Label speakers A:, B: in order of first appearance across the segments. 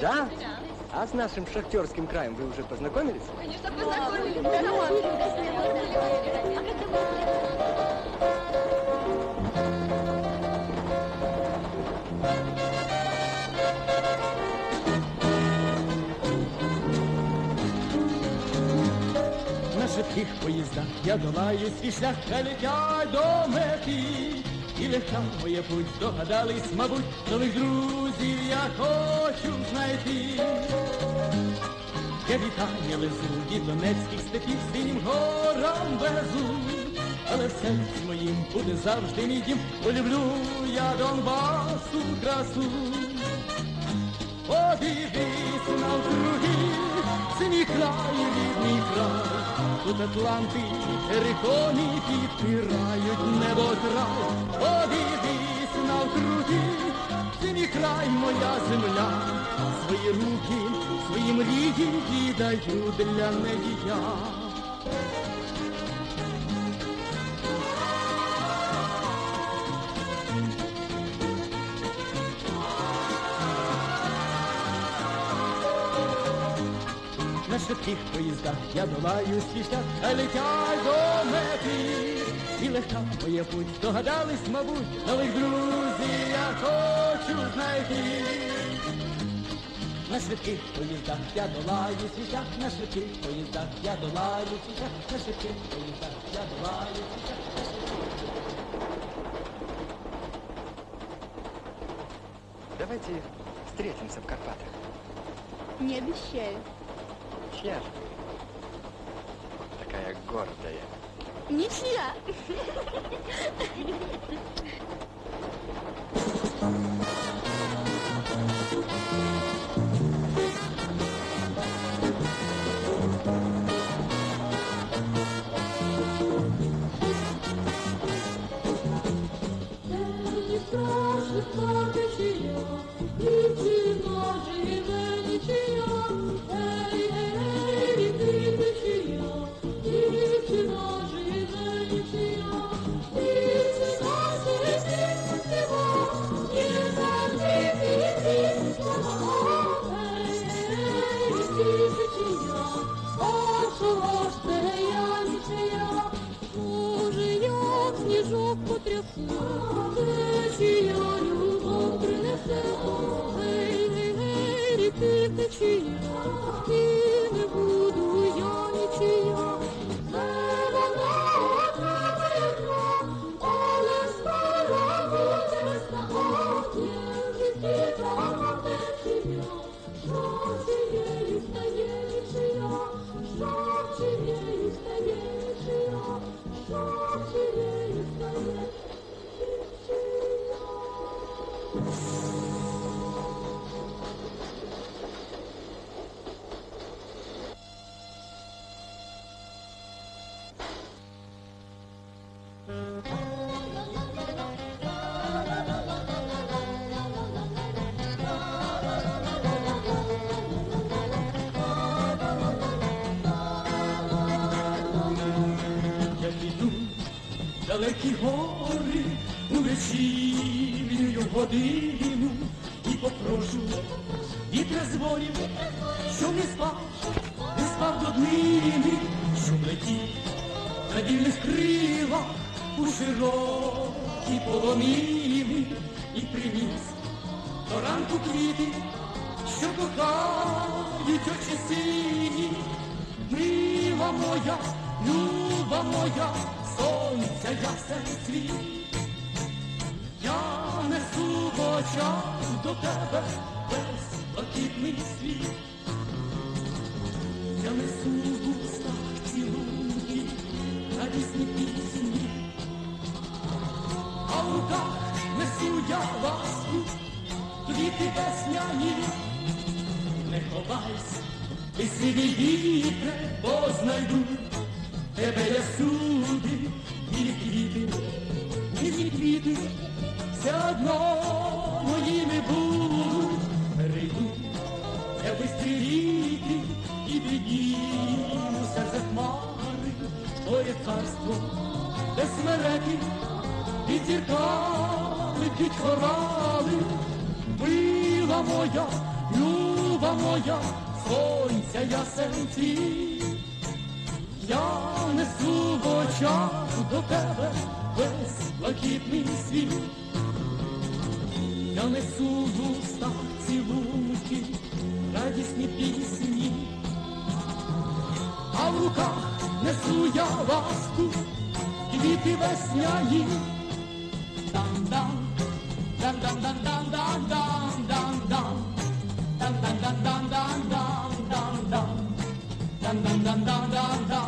A: Да? А с нашим шахтерским краем вы уже познакомились?
B: Конечно, познакомились.
C: На швидких поїздах я долаю свій шлях, та летять до мети. І легка моя путь, догадались, мабуть, нових друзів я хочу знайти. Я вітання везу від донецьких степів синім горам везу, але в моїм буде завжди мій дім, бо люблю я Донбасу красу. Подивись навкруги, це мій край, рідний край, тут Атланти, терикони підпирають небо край, моя земля, свої руки, свої мрії віддаю для неї я. На швидких поїздах я долаю свій шлях, летять до мети. І легка моя путь, догадались, мабуть, нових друзів я хочу знайти. На швидких поїздах я долаю свій шлях, на швидких поїздах я долаю свій шлях, на швидких поїздах я долаю свій шлях.
A: Давайте встретимся в Карпатах.
B: Не обещаю.
A: Чья же? Такая гордая.
B: Ничья.
D: Не страшно нічия, дівчина живе нічия, ей, Ріки
C: далекі гори у вечірню годину і попрошу вітра з волі, щоб не спав, не спав до днини, щоб летів на вільних крилах у широкі полонини і приніс до ранку квіти, що кохають очі сині. Мила моя, люба моя, сонця ясен світ. Я несу в очах до тебе весь блакитний світ. Я несу в устах цілунки, радісні пісні, а в руках несу я ласку, квіти весняні. Не ховайся, ти сиві вітре, бо знайду тебе я всюди, і квіти, і квіти, все одно моїми будуть, перейду, я бистрі ріки і піднімуся за хмари, твоє царство, де смереки, під зірками, під хорали, мила моя, люба моя, сонця ясен цвіт, я несу в очах до тебе весь блакитний світ, я несу в устах цілунки, радісні пісні, а в руках несу я ласку, квіти весняні. Дам-дам, дам-дам-дам-дам-дам-дам-дам-дам. Дам-дам-дам-дам-дам-дам-дам. Дам-дам-дам-дам-дам-дам-дам.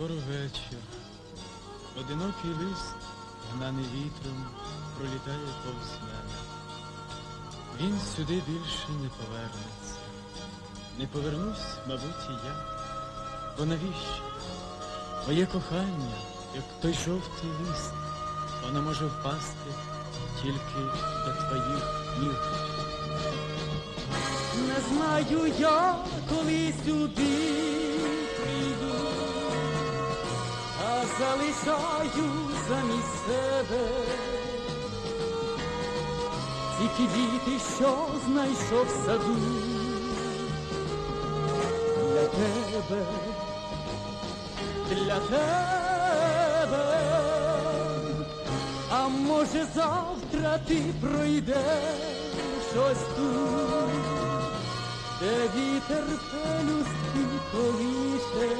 E: Скоро вечір. Одинокий лист, гнаний вітром, пролітає повз мене. Він сюди більше не повернеться. Не повернусь, мабуть, і я. Бо навіщо? Моє кохання, як той жовтий лист, воно може впасти тільки до твоїх ніг.
C: Не знаю я, коли сюди прийду, залишаю замість себе. Ті квіти, що знайшов саду. Для тебе, для тебе. А може завтра ти пройдеш щось тут, де вітер пелюстки колише,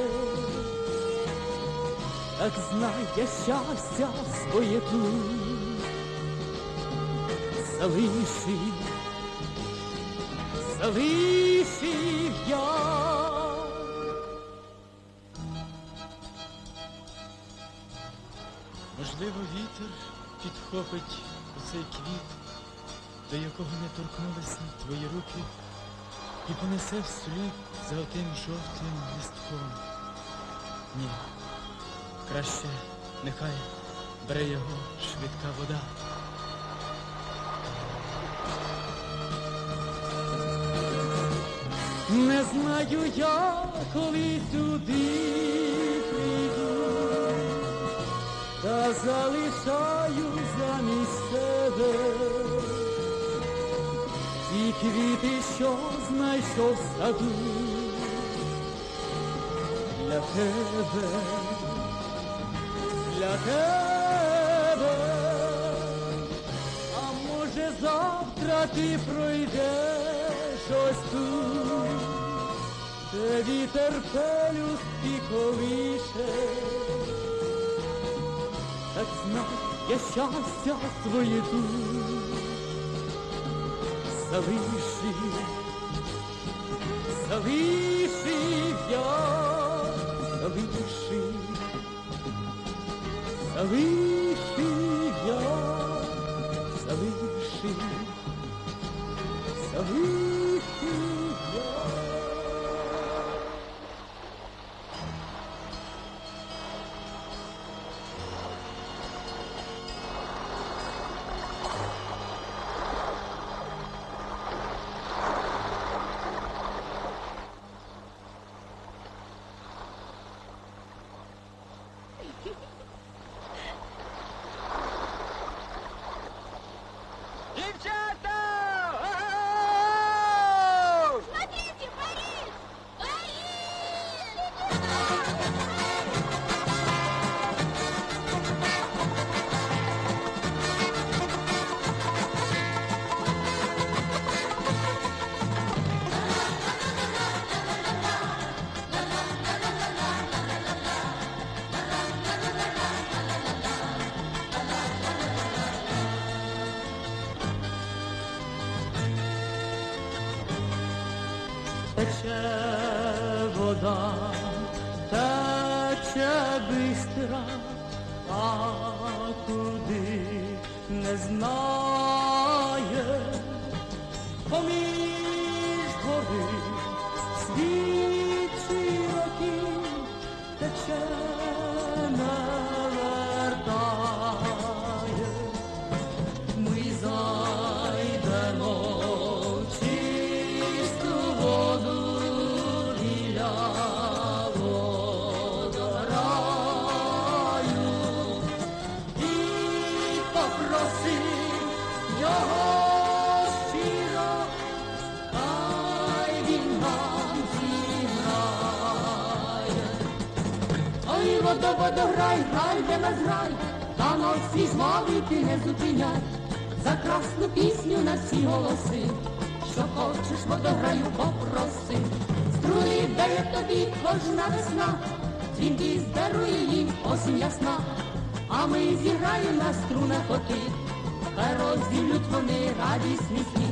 C: так знай я щастя своє тут залишив, залишив я.
E: Можливо, вітер підхопить оцей квіт, до якого не торкнулися твої руки, і понесе вслід за отим жовтим листком. Ні, краще. Нехай бере його швидка вода.
C: Не знаю я, коли сюди прийду, та залишаю замість себе. Ті квіти, що знайшов саду для тебе, для тебе, а може завтра ти пройдеш ось тут, де вітер пелюстки колише, так знай, я щастя своє тут залишив, залишив залишив водограй, грай де нас грай, та нас всі звали ти не зупиняй, за красну пісню на всі голоси, що хочеш водограю, попроси, Струї дає тобі кожна весна, дзвінки дарує їм осінь ясна, а ми зіграємо на струнах оти, та розділють вони радісні сні.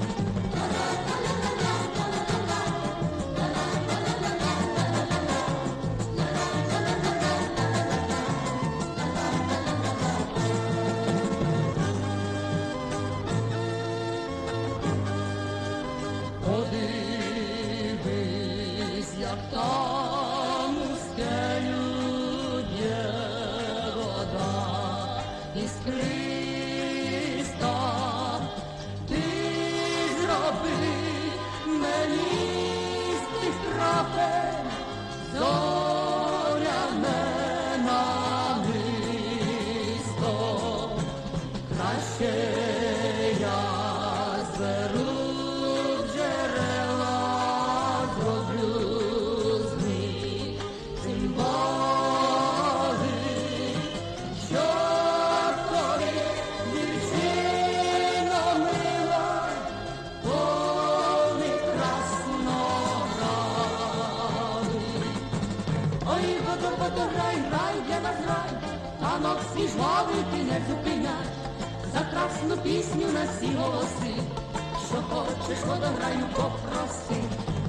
C: водограю попроси,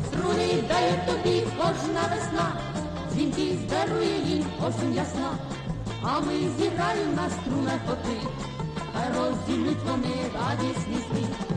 C: струни дає тобі кожна весна, дзвінки здарує їм осінь ясна, а ми зіграємо на струнах поти, хай розділють вони радісні
D: слід.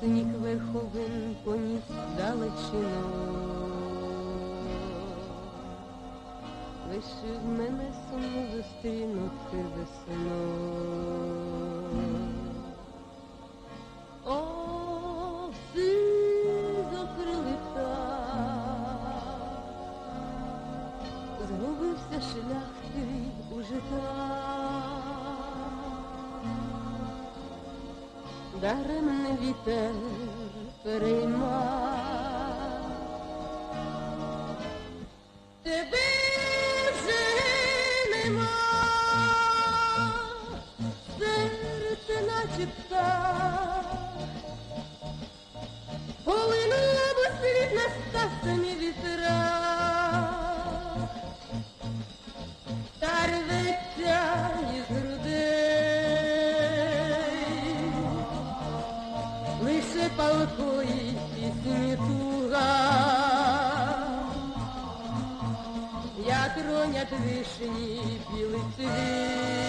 D: сніг верховин поніс далечину, лише в мене сумно зустрінути весну. О, сизо крилита, згубився шлях у жита. Даремно vite prima вишні білий цвіт.